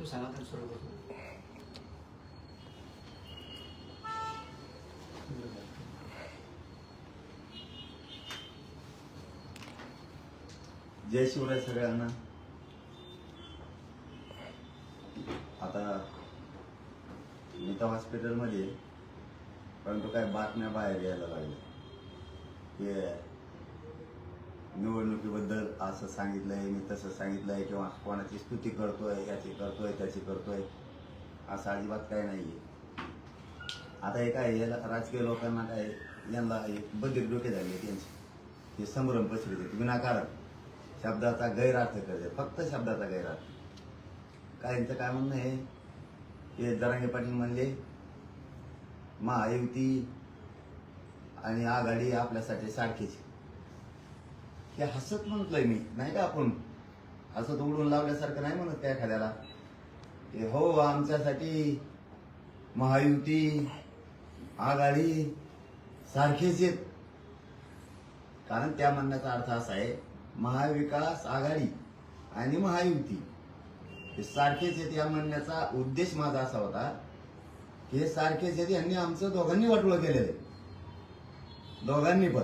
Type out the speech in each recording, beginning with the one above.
तू सांगा तर जय शिवराय सगळ्यांना आता नीता हॉस्पिटलमध्ये परंतु काय बातम्या बाहेर यायला लागल्या. निवडणुकीबद्दल असं सांगितलंय मी तसं सांगितलंय किंवा कोणाची स्तुती करतोय याची करतोय त्याची करतोय असं अजिबात काय नाहीये. आता हे काय याला राजकीय लोकांना काय यांना एक बधीर डोके झाले त्यांचे हे संभ्रम पसरते विनाकारण. शब्दाचा गैरअर्थ करते फक्त शब्दाचा गैरअर्थ. यांचं काय म्हणणं आहे? हे जरांगे पाटील म्हणले महायुती आणि आघाडी आपल्यासाठी सारखीच ते हसत म्हणतोय मी. नाही का आपण? हसत उडून लावल्यासारखं नाही म्हणत त्या एखाद्याला. ते हो आमच्यासाठी महायुती आघाडी सारखेच आहेत. कारण त्या म्हणण्याचा अर्थ असा आहे महाविकास आघाडी आणि महायुती हे सारखेच आहेत या म्हणण्याचा उद्देश माझा असा होता की हे सारखेच आहेत यांनी आमचं दोघांनी वाटोळं केलेलं आहे. दोघांनी पण.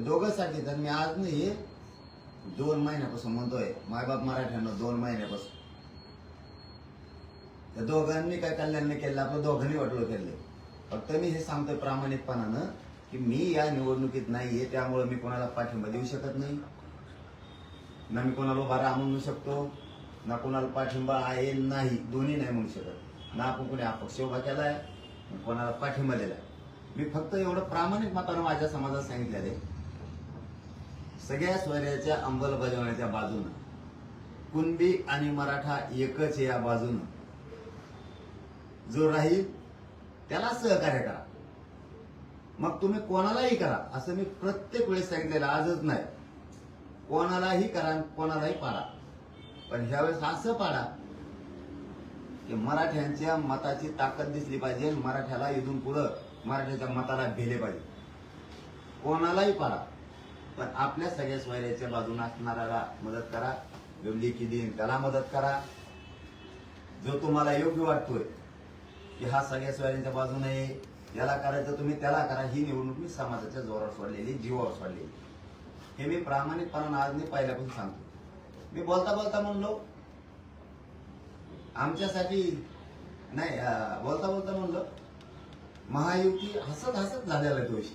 ते दोघं मी आज नाही दोन महिन्यापासून म्हणतोय मायबाप मराठ्यांना दोन महिन्यापासून. त्या दोघांनी काय कल्याण नाही केलं आपलं दोघांनी वाटोळं केले. फक्त मी हे सांगतोय प्रामाणिकपणानं की मी या निवडणुकीत नाहीये त्यामुळे मी कोणाला पाठिंबा देऊ शकत नाही. ना मी कोणाला उभा राहा म्हणू शकतो ना कोणाला पाठिंबा आहे नाही दोन्ही नाही म्हणू शकत. ना आपण कोणी अपक्ष उभा केलाय कोणाला पाठिंबा दिलाय. मी फक्त एवढं प्रामाणिक मतानं माझ्या समाजात सांगितलेलं आहे. सगळ्या स्वैर्याच्या अंमलबजावण्याच्या बाजूनं. कुणबी आणि मराठा एकच या बाजूनं. जो राहील त्याला सहकार्य करा. मग तुम्ही कोणालाही करा असं मी प्रत्येक वेळेस सांगितलेलं आजच नाही. कोणालाही करा कोणालाही पाडा. पण ह्यावेळेस असं पाडा की मराठ्यांच्या मताची ताकद दिसली पाहिजे मराठ्याला इथून पुढं मराठ्याच्या मताला भेले पाहिजे. कोणालाही पाडा. पण आपल्या सगळ्या स्वैराच्या बाजूने असणाऱ्याला मदत करा. जो लेखी देईन त्याला मदत करा. जो तुम्हाला योग्य वाटतोय की हा सगळ्या स्वैराच्या बाजूने आहे, याला करायचं तुम्ही त्याला करा. ही निवडणूक मी समाजाच्या जोरावर सोडलेली जीवावर सोडलेली. हे मी प्रामाणिकपणानं आज मी पहिल्यापासून सांगतो. मी बोलता बोलता म्हणलो आमच्यासाठी नाही बोलता बोलता म्हणलं महायुती हसत हसत झालेला तो विषय.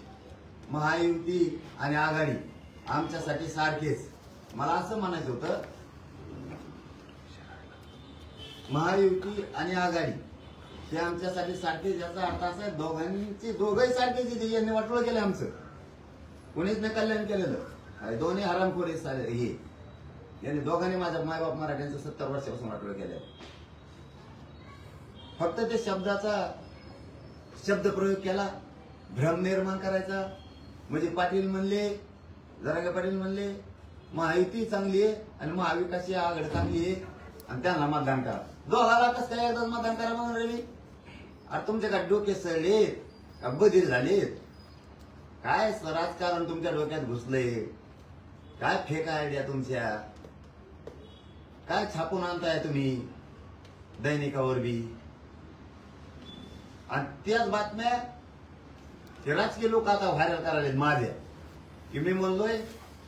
महायुती आणि आघाडी. आमच्यासाठी सारखेच. मला असं म्हणायचं होतं महायुती आणि आघाडी हे आमच्यासाठी सारखेच याचा अर्थ असा आहे दोघांची दोघंही सारखेच इथे यांनी वाटोळं केलं आमचं. कोणीच नाही कल्याण केलेलं. अरे दोन्ही हरामखोर हे यांनी दोघांनी माझ्या मायबाप मराठ्यांचं सत्तर वर्षापासून वाटोळं केलं फक्त ते शब्दाचा शब्द प्रयोग केला भ्रम निर्माण करायचा. म्हणजे पाटील म्हणले जरागे पाटील म्हणले माहिती चांगली आहे आणि महाविकासची आघाडी चांगली आहे आणि त्यांना मतदान करा. दोघाला कसं काय एकदाच मतदान करा म्हणून रवी? अरे तुमच्या काय डोके सडलेत का बधीर झालेत? काय राजकारण तुमच्या डोक्यात घुसलंय? काय फेक आयडिया तुमच्या? काय छापून आणताय तुम्ही दैनिकावर बी? आणि त्याच बातम्या ते राजकीय लोक आता व्हायरल करायला माझ्या. की मी म्हणलोय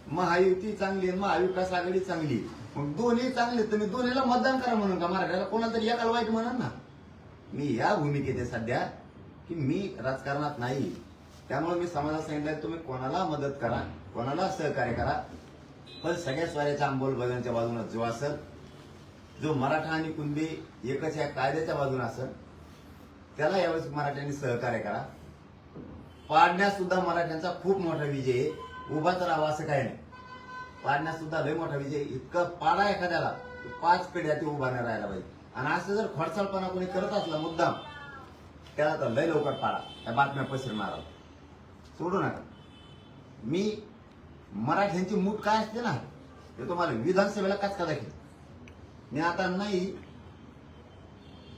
महायुती चांगली आहे महाविकास आघाडी चांगली. आहे. मग दोन्ही चांगले आहेत, तुम्ही दोन्हीला मतदान करा म्हणून का मराठ्याला? कोणाला तरी एकाला वाईट म्हणा ना. मी या भूमिकेत आहे सध्या की मी राजकारणात नाही. त्यामुळे मी समाजाला सांगितलं तुम्ही कोणाला मदत करा कोणाला सहकार्य करा. पण सगळ्या स्वाऱ्याच्या अंमलबजावणीच्या बाजूने जो असेल जो मराठा आणि कुणबी एकच या कायद्याच्या बाजूने असेल त्याला यावेळेस मराठ्यांनी सहकार्य करा. पाडण्यात सुद्धा मराठ्यांचा खूप मोठा विजय आहे. उभाच राहावा असं काही नाही. पाडण्यात सुद्धा लय मोठा विजय इतका इतकं पाडा एखाद्याला पाच पिढ्या ते उभा नाही राहायला पाहिजे. आणि असं जर खडसाळपणा कोणी करत असला मुद्दाम त्याला तर लय लवकर पाडा. त्या बातम्या पसरणार सोडू नका. मी मराठ्यांची मूठ काय असते ना ते तुम्हाला विधानसभेला कचका दाखवेल मी आता नाही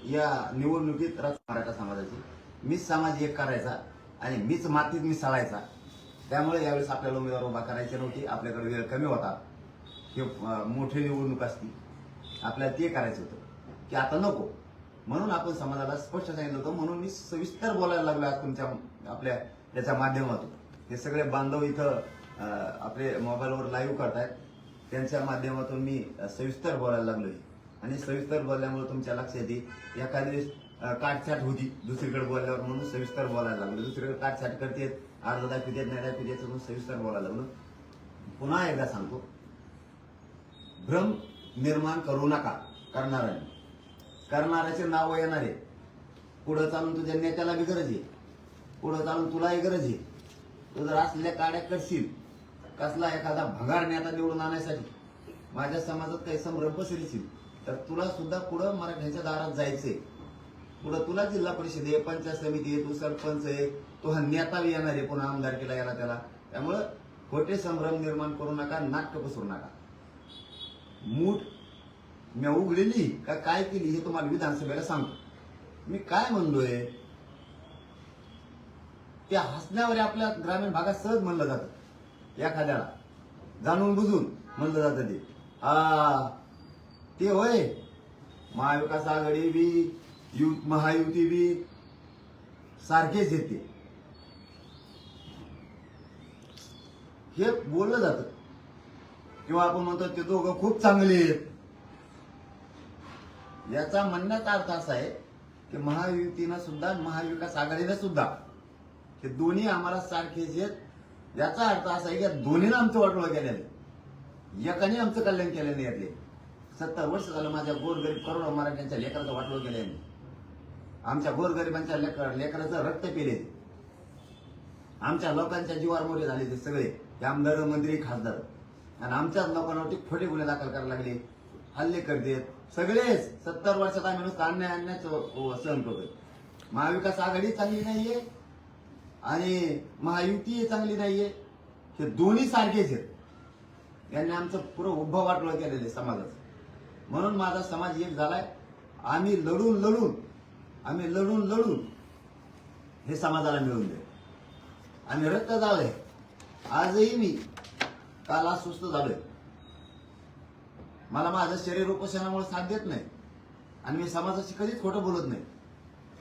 या निवडणुकीत राज- मराठा समाजाची. मीच समाज एक करायचा आणि मीच मातीत मी सळायचा त्यामुळे यावेळेस आपल्याला उमेदवार उभा करायचे नव्हते. आपल्याकडे वेळ कमी होता. हे मोठी निवडणूक असती आपल्याला ते करायचं होतं. की आता नको. म्हणून आपण समाजाला स्पष्ट सांगितलं होतं. म्हणून मी सविस्तर बोलायला लागलो आज तुमच्या आपल्या याच्या माध्यमातून. हे सगळे बांधव इथं आपले मोबाईलवर लाईव्ह करतायत. त्यांच्या माध्यमातून मी सविस्तर बोलायला लागलोय. आणि सविस्तर बोलल्यामुळे तुमच्या लक्षात येईल. एखादी काटछाट होती दुसरीकडे बोलल्यावर म्हणून सविस्तर बोलायला लागलो. दुसरीकडे काटछाट करते अर्ध दाखवू नाही दाखवू देत म्हणून सविस्तर बोलायला लागलो. पुन्हा एकदा सांगतो. भ्रम निर्माण करू नका करणाऱ्याने. करणाऱ्याचे नाव येणार आहे पुढं चालून तुझ्या नेत्याला बी गरज आहे. पुढं चालून तुलाही गरज आहे. तू जर असलेल्या काड्या करशील कसला एखादा भगार नेता निवडून आणण्यासाठी माझ्या समाजात काही संभ्रम पसरशील तर तुला सुद्धा पुढं मराठ्यांच्या दारात जायचंय. पुढं तुला जिल्हा परिषद आहे पंचायत समिती आहे तू सरपंच आहे तो हा नेता बी येणार आहे पुन्हा आमदारकीला याला त्याला. त्यामुळं खोटे संभ्रम निर्माण करू नका नाटक पसरू नका. मूठ मी उघडलेली का काय केली हे तुम्हाला विधानसभेला सांगतो. मी काय म्हणलोय त्या हसण्यावर आपल्या ग्रामीण भागात सहज म्हणलं जातं. एखाद्याला जाणून बुजून म्हणलं जातं ते. हा ते होय. महाविकास आघाडी बी यु महायुती बी सारखेच येते हे बोललं जातं. किंवा आपण म्हणतो ते दोघं खूप चांगले आहेत. याचा म्हणण्याचा अर्थ असा आहे की महायुतीनं सुद्धा महाविकास आघाडीनं सुद्धा हे दोन्ही आम्हाला सारखेच आहेत. याचा अर्थ असा आहे की या दोन्हीनं आमचं वाटोळं केलेलं आहे. एकाने आमचं कल्याण केलं नाही यातले. सत्तर वर्ष झालं माझ्या गोरगरीब करोडो मराठ्यांच्या लेकराचं वाटोळं केलं यांनी आमच्या गोरगरिबांच्या लेकर लेकराचं रक्त पिले आमच्या लोकांच्या जीवार मोरे झाले ते सगळे. हे आमदार मंत्री खासदार. आणि आमच्याच लोकांवरती खोटे गुन्हे दाखल करायला लागले. हल्ले करतेत सगळेच सत्तर वर्षात आम्ही नुसतं अन्याय सहन करतोय. महाविकास आघाडी चांगली नाहीये आणि महायुती चांगली नाहीये. हे दोन्ही सारखेच आहेत. यांनी आमचं पुरं उभं वाटलं केलेलं आहे समाजाचं. म्हणून माझा समाज एक झालाय. आम्ही लढून लढून आम्ही लढून लढून हे समाजाला मिळून दे आम्ही रक्त झालंय आजही मी काल अस्वस्थ झालोय. मला माझं शरीर उपोषणामुळे साथ देत नाही आणि मी समाजाशी कधीच खोटं बोलत नाही.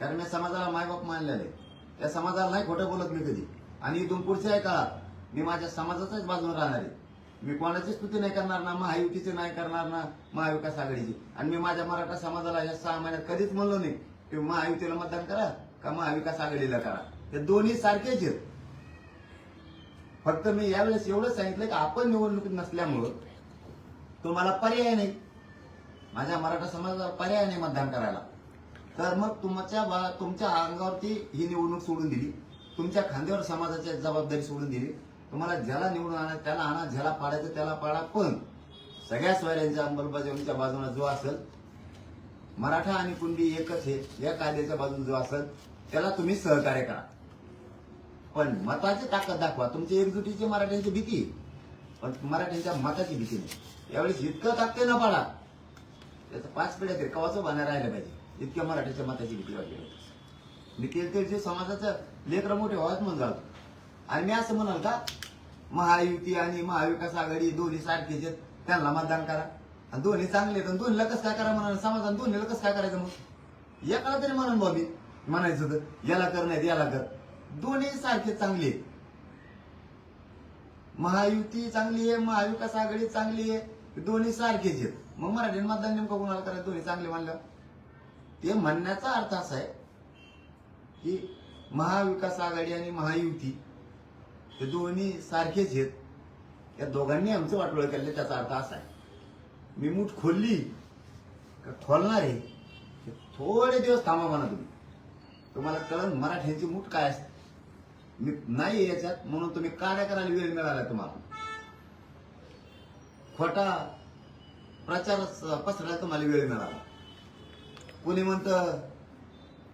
कारण मी समाजाला मायबाप मानलेलं आहे. त्या समाजाला नाही खोटं बोलत मी कधी. आणि इथून पुढच्या काळात मी माझ्या समाजाच्याच बाजून राहणार आहे. मी कोणाची स्तुती नाही करणार ना महायुतीची नाही करणार ना महाविकास आघाडीची. आणि मी माझ्या मराठा समाजाला या सहा महिन्यात कधीच म्हणलो नाही की महायुतीला मतदान करा का महाविकास आघाडीला करा. हे दोन्ही सारखेच आहेत. फक्त मी यावेळेस एवढं सांगितलं की आपण निवडणुकीत नसल्यामुळं तुम्हाला पर्याय नाही. माझ्या मराठा समाजाला पर्याय नाही मतदान करायला. तर मग तुमच्या बा- तुमच्या अंगावरती ही निवडणूक सोडून दिली. तुमच्या खांद्यावर समाजाची जबाबदारी सोडून दिली. तुम्हाला ज्याला निवडून आणा त्याला आणा ज्याला पाडायचं त्याला पाडा. पण सगळ्या सोयऱ्यांच्या अंमलबजावणीच्या बाजूला जो असेल मराठा आणि कुणबी एकच आहे या कायद्याच्या बाजूने जो असेल त्याला तुम्ही सहकार्य करा. पण मताची ताकद दाखवा. तुमची एकजुटीची मराठ्यांची भीती पण मराठ्यांच्या मताची भीती नाही. यावेळेस इतकं ताकते न पाडा त्याचं पाच पिढ्या तरी कवाचं बाहेर राहिलं पाहिजे. इतक्या मराठ्याच्या मताची भीती वाटली मी केलं जे समाजाचं लेकर मोठे व्हावत म्हणून झालं आणि मी असं म्हणाल का महायुती आणि महाविकास आघाडी दोन्ही सारखेच आहेत. त्यांना मतदान करा. आणि दोन्ही चांगले आहेत. आणि दोन्हीला कसं काय करा म्हणाल? समाजाने दोन्हीला कसं काय करायचं मग? एकाला तरी म्हणून बॉबी म्हणायचं होतं याला कर नाही याला कर. दोन्ही सारखे चांगले. महायुती चांगली आहे महाविकास आघाडी चांगली आहे दोन्ही सारखेच आहेत. मग मराठी मतदान नेमकं कोणाला करायचं? दोन्ही चांगले मानलं ते म्हणण्याचा अर्थ असा आहे की महाविकास आघाडी आणि महायुती हे दोन्ही सारखेच आहेत. या दोघांनी आमचं वाटोळ केलं त्याचा अर्थ असा आहे. मी मूठ खोलली का खोलणार आहे? हे थोडे दिवस थांबा म्हणा तुम्ही. तुम्हाला कळण मराठ्यांची मूठ काय असते? मी नाही याच्यात म्हणून तुम्ही काड्या करायला वेळ मिळाला तुम्हाला. खोटा प्रचार पसरायला तुम्हाला वेळ मिळाला. कोणी म्हणतं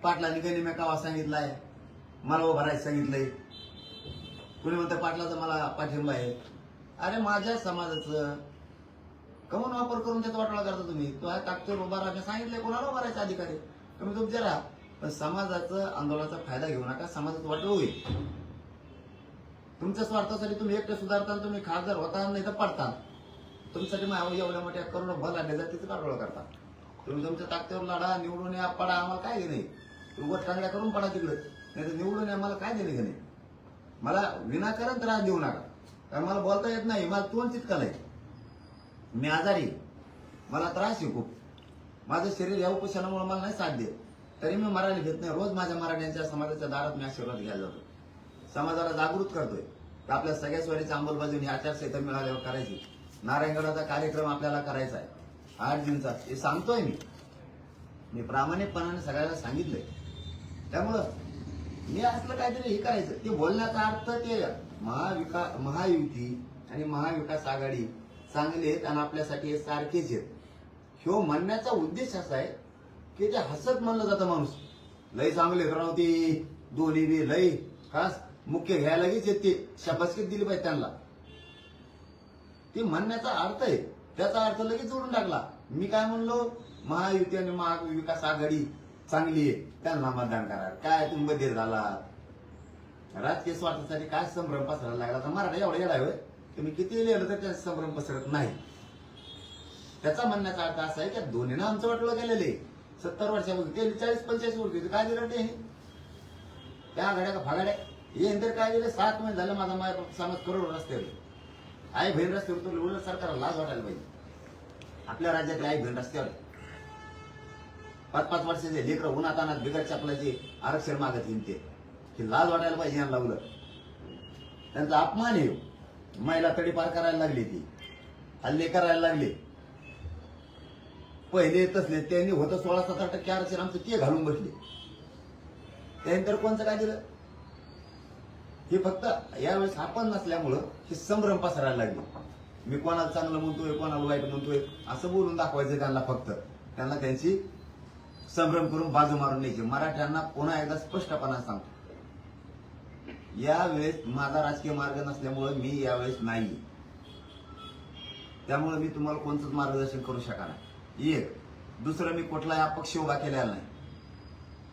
पाटलांनी गनिम्या कावा सांगितलाय मला उभारायचं सांगितलंय. कोणी म्हणतं पाटलाचा मला पाठिंबा आहे. अरे माझ्या समाजाचं कमून वापर करून त्याचा वाटोळा करता तुम्ही. तो आहे ताकदीवर उभा राहा सांगितलंय कोणाला उभारायचा अधिकारी? तुम्ही तुमच्या राहा. पण समाजाचं आंदोलनाचा फायदा घेऊ नका समाजात वाटलं होईल. तुमच्या स्वार्थासाठी तुम्ही एकटे सुधारता तुम्ही खासदार होता नाही तर पडता. तुमच्यासाठी मग एवढ्या मोठ्या करोड भल आणले जाते तिचं वाटोळा करता. तुम्ही तुमच्या ताकदीवर लढा निवडून या पडा आम्हाला काय घेणे उभं टांगड्या करून पडा तिकडं. नाही तर निवडून आम्हाला काय देणे घेणे मला विनाकारण त्रास देऊ नका. कारण मला बोलता येत नाही मला तोंड चिटका नाही. मी आजारी मला त्रास आहे खूप. माझं शरीर या उपोषणामुळे मला नाही साथ देत. तरी मी मराठी घेत नाही. रोज माझ्या मराठ्यांच्या समाजाच्या दारात मी आशीर्वाद घ्यायला जातो. समाजाला जागृत करतोय. की आपल्या सगळ्या स्वरीची अंमलबजावणी आचारसंहिता मिळाल्यावर करायची. नारायणगडाचा कार्यक्रम आपल्याला करायचा आहे. आठ दिवसा हे सांगतोय मी. मी प्रामाणिकपणाने सगळ्याला सांगितलंय. त्यामुळं मी असलं काहीतरी हे करायचं. ते बोलण्याचा अर्थ ते महाविका महायुती आणि महाविकास आघाडी चांगले आहेत आणि आपल्यासाठी हे सारखेच आहेत. ह्यो म्हणण्याचा उद्देश असा आहे की ते हसत म्हणलं जातं माणूस. लय चांगले राव ते दोन्ही बी लय खास. मुख्य घ्यायला लगेच येते ते. दिली पाहिजे त्यांना. ते म्हणण्याचा अर्थ आहे. त्याचा अर्थ लगेच जोडून टाकला. मी काय म्हणलो? महायुती आणि महाविकास आघाडी चांगली आहे. त्यांना मतदान करा. काय तुम्ही बधीर झाला? राजकीय स्वार्थासाठी काय संभ्रम पसरायला लागला? तर मराठा एवढा येडा होय तुम्ही किती लिहिलं तर त्याचा संभ्रम पसरत नाही. त्याचा म्हणण्याचा अर्थ असा आहे की दोन्हीनं आमचं वाटलं गेलेलं आहे. सत्तर वर्षापूर्वी ते चाळीस पंचेचाळीस वर्षी काय दिलं ते त्या आघाड्या का फागाड्या हे तर काय दिलं? सात महिने झालं माझा माय समाज करोड रस्त्यावर. आई बहीण रस्त्यावर तो उलट सरकारला लाज वाटायला पाहिजे. आपल्या राज्यातले आई बहीण रस्त्यावर. पाच पाच वर्षाचे लेकर उन्हात अनात बिगर चपलाचे आरक्षण मागत येईल ते की लाज वाटायला पाहिजे यांना उलट. त्यांचा अपमान आहे. महिला तडीपार करायला लागली ती. हल्ले करायला लागले. पहिले तसले त्यांनी होतं सोळा सतरा टक्के आरक्षण आमचं ते घालून बसले. त्यानंतर कोणचं काय दिलं? हे फक्त यावेळेस आपण नसल्यामुळं हे संभ्रम पसरायला लागले. मी कोणाला चांगलं म्हणतोय कोणाला वाईट म्हणतोय असं बोलून दाखवायचं त्यांना फक्त. त्यांना त्यांची संभ्रम करून बाजू मारून न्यायची. मराठ्यांना पुन्हा एकदा स्पष्टपणा सांगतो. यावेळेस माझा राजकीय मार्ग नसल्यामुळं मी यावेळेस नाही त्यामुळे मी तुम्हाला कोणतंच मार्गदर्शन करू शकणार नाही. एक दुसरं मी कुठलाही अपक्ष उभा केलेला नाही.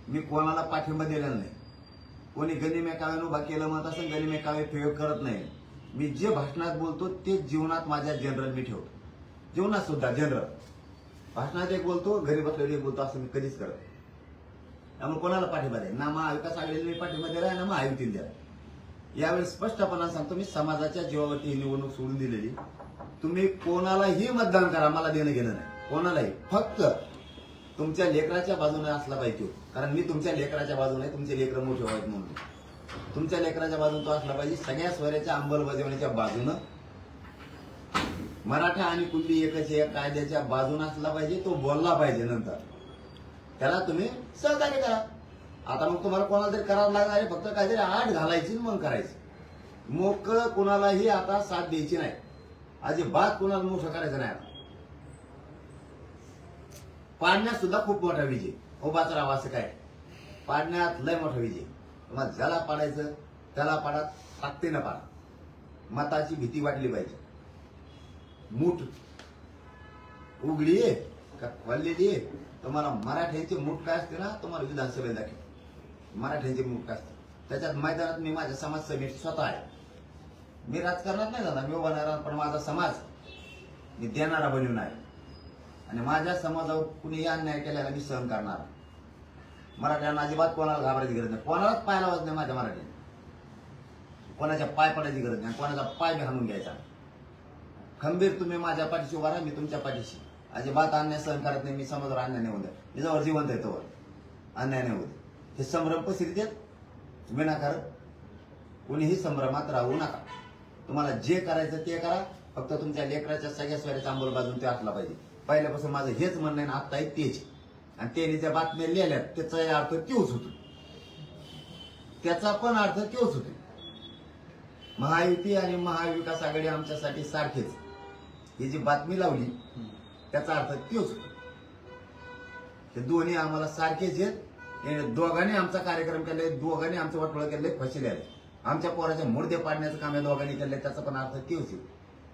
मी कोणाला पाठिंबा दिलेला नाही. कोणी गनिमेकाव्यानं उभा केलं म्हणत असं गनिमेकावे प्रयोग करत नाही. मी जे भाषणात बोलतो ते जीवनात माझ्या जनरल मी ठेवतो. जीवनात सुद्धा जनरल भाषणात एक बोलतो घरी बसलेले एक बोलतो असं मी कधीच करत त्यामुळे कोणाला पाठिंबा द्या ना महाविकास आघाडीला मी पाठिंबा दिला ना महायुतीला द्या यावेळी स्पष्टपणा सांगतो मी समाजाच्या जीवावरती ही निवडणूक सोडून दिलेली. तुम्ही कोणालाही मतदान करा मला देणं घेणं नाही. कोणालाही. फक्त तुमच्या लेकराच्या बाजूने असला पाहिजे कारण मी तुमच्या लेकराच्या बाजूने तुमचे लेकर मोठे व्हावेत म्हणून. तुमच्या लेकराच्या बाजून तो असला पाहिजे. सगळ्या स्वऱ्याच्या अंमलबजावणीच्या बाजूनं. मराठा आणि कुल्ली एकच या कायद्याच्या बाजून असला पाहिजे तो बोलला पाहिजे नंतर. त्याला तुम्ही सहकार्य करा. आता मग तुम्हाला कोणाला तरी करावं लागणार आहे फक्त काहीतरी आठ घालायची मग करायची. मोक कुणालाही आता साथ द्यायची नाही. अजिबात कुणाला मोठं करायचं नाही आता. पाडण्यात सुद्धा खूप मोठा विजय. उभाच राहावा असं काय? पाडण्यात लय मोठा विजय. मग ज्याला पाडायचं त्याला पाडा ताकदीनं पाडा. मताची भीती वाटली पाहिजे. मूठ उघडी आहे का खोललेली आहे? तुम्हाला मराठ्यांचे मूठ काय असते ना तुम्हाला विधानसभेत दाखव मराठ्यांचे मूठ काय असते? त्याच्यात मैदानात मी माझ्या समाज समिती स्वतः आहे. मी राजकारणात नाही जाणार मी उभा राहणार, पण माझा समाज मी देणारा बनवून आहे. आणि माझ्या समाजावर कुणीही अन्याय केल्याला मी सहन करणार मराठ्यांना अजिबात कोणाला घाबरायची गरज नाही. कोणालाच पाय लावत नाही माझ्या मराठी कोणाच्या पाय पडायची गरज नाही कोणाचा पाय मी हाणून घ्यायचा खंबीर तुम्ही माझ्या पाठीशी उभा राहा मी तुमच्या पाठीशी. अजिबात अन्याय सहन करत नाही मी समाजावर अन्याय नाही होऊ द्या मी जवळ जिवंत आहे तोवर. अन्याय नाही होऊ हे संभ्रम पसरी देत विनाकार कुणीही संभ्रमात राहू नका. तुम्हाला जे करायचं ते करा. फक्त तुमच्या लेकराच्या सगळ्या स्वराच्या अंमलबाजून ते असला पाहिजे. पहिल्यापासून माझं हेच म्हणणं आहे ना आता आहे तेच. आणि त्याने ज्या बातम्या लिहिल्यात त्याचाही अर्थ तोच होतो. त्याचा पण अर्थ तोच होतो. महायुती आणि महाविकास आघाडी आमच्यासाठी सारखेच. ही जी बातमी लावली त्याचा अर्थ तोच होतो. हे दोन्ही आम्हाला सारखेच आहेत. दोघांनी आमचा कार्यक्रम केलाय दोघांनी आमचं वाटोळं केलंय फसले आहे आमच्या पोराचे मुर्दे पाडण्याचं काम या दोघांनी केलंय त्याचा पण अर्थ तोच आहे.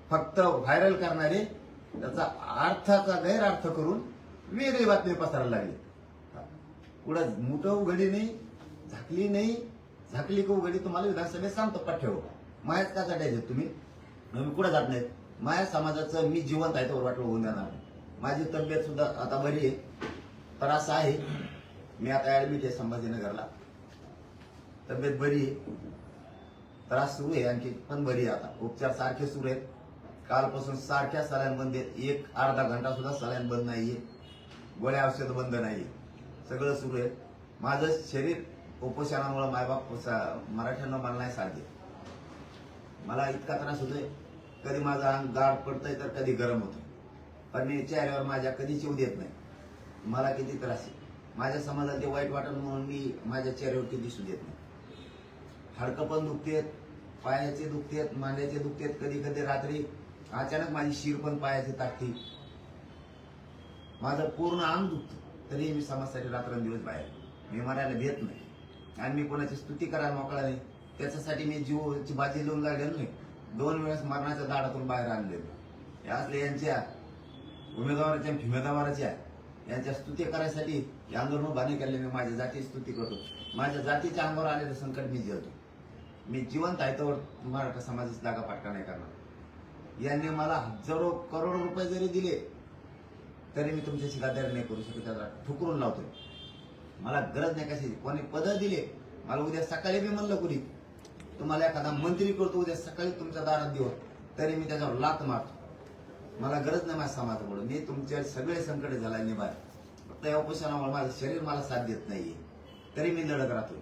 फक्त व्हायरल करणारे त्याचा अर्थाचा गैरअर्थ करून वेगळी बातमी पसरायला लागली. कुठं मोठं उघडी नाही झाकली नाही झाकली का उघडी तुम्हाला विधानसभेत सांगतो पाठ्यव मायाच का चढायचे तुम्ही? मी कुठं जात नाहीत? माया समाजाचं मी जिवंत आहे तर वाटलं होऊन जाणार माझी तब्येत सुद्धा आता बरी आहे. त्रास आहे मी आता ऍडमिट आहे संभाजीनगरला. तब्येत बरी आहे. त्रास सुरू आहे आणखी पण बरी आहे आता. उपचार सारखे सुरू आहेत. कालपासून सारख्या सलाईन बंद आहेत. एक अर्धा घंटा सुद्धा सलाईन बंद नाहीये. गोळ्या औषध बंद नाहीये. सगळं सुरू आहे. माझं शरीर उपोषणामुळे मायबाप मराठ्यांना मला नाही साथ मला इतका त्रास होतोय. कधी माझं अंग गाड पडतंय तर कधी गरम होतोय. पण मी चेहऱ्यावर माझ्या कधी चिव देत नाही. मला किती त्रास आहे. माझ्या समाजाला ते वाईट वाटत म्हणून मी माझ्या चेहऱ्यावर किती दिसू देत नाही. हाडकं पण दुखतेत पायाचे दुखतेत मांड्याचे दुखतेत. कधी कधी रात्री अचानक माझी शिर पण पायाची ताकती माझं पूर्ण अंग दुखतं. तरी मी समाजासाठी रात्रंदिवस बाहेर मी मरायला भेट नाही. आणि मी कोणाची स्तुती करायला मोकळा नाही. त्याच्यासाठी मी जीवची बाजी लिहून लागलेलो नाही. दोन वेळेस मरणाच्या दाडातून बाहेर आणलेलो. हे असले यांच्या उमेदवाराच्या आणि फिमेदवाराच्या यांच्या स्तुती करायसाठी हे आंदोलन उभारणी केले. मी माझ्या जातीची स्तुती करतो. माझ्या जातीच्या अंगावर आलेलं संकट मी झेलतो मी जिवंत आहे तर मराठा समाजाची जागा पाटका नाही करणार. यांनी मला हजारो करोड रुपये जरी दिले तरी मी तुमच्याशी गादारी नाही करू शकत त्याला ठुकरून लावतोय. मला गरज नाही कशाची. कोणी पद दिले मला उद्या सकाळी मी म्हणलं कुणी तुम्हाला एखादा मंत्री करतो उद्या सकाळी तुमच्या दारात देऊ तरी मी त्याच्यावर लात मारतो. मला गरज नाही माझ्या समाजाकडून मी तुमचे सगळे संकट झाला निभाय फक्त या उपोषणामुळे माझं शरीर मला साथ देत नाहीये. तरी मी लढत राहतो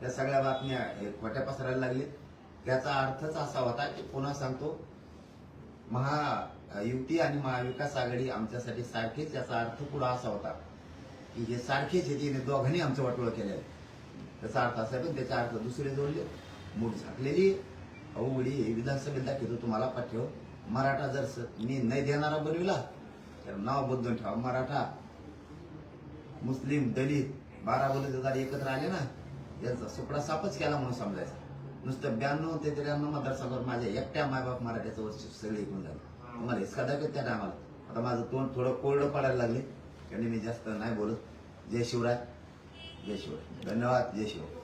त्या सगळ्या बातम्या हे खोट्या पसरायला लागले. त्याचा अर्थच असा होता की पुन्हा सांगतो महायुती आणि महाविकास आघाडी आमच्यासाठी सारखेच याचा अर्थ पुढे असा होता की हे सारखेच हे तिने दोघांनी आमचं वाटोळं केलेलं त्याचा अर्थ असा आहे पण त्याचा अर्थ दुसरे जोडले मूठ झाकलेली अवघडी हे विधानसभेत दाखवतो तुम्हाला पाठव. मराठा जर स- मी नाही देणारा बनविला तर नाव बदलून ठेवा. मराठा मुस्लिम दलित बारा बलुतेदार एकत्र आले ना यांचा सुपडा सापच केला म्हणून समजायचा. नुसतं ब्याण्णव ते त्र्याण्णव मतदारसंघावर माझ्या एकट्या मायबाप मराठ्याचं वर्ष सगळे एकूण झालं. तुम्हाला हिसका दाखवत त्या टायमाला आता माझं तोंड थोडं कोरडं पडायला लागले. कारण मी जास्त नाही बोलत. जय शिवराय. जय शिवराय. धन्यवाद. जय शिवराय.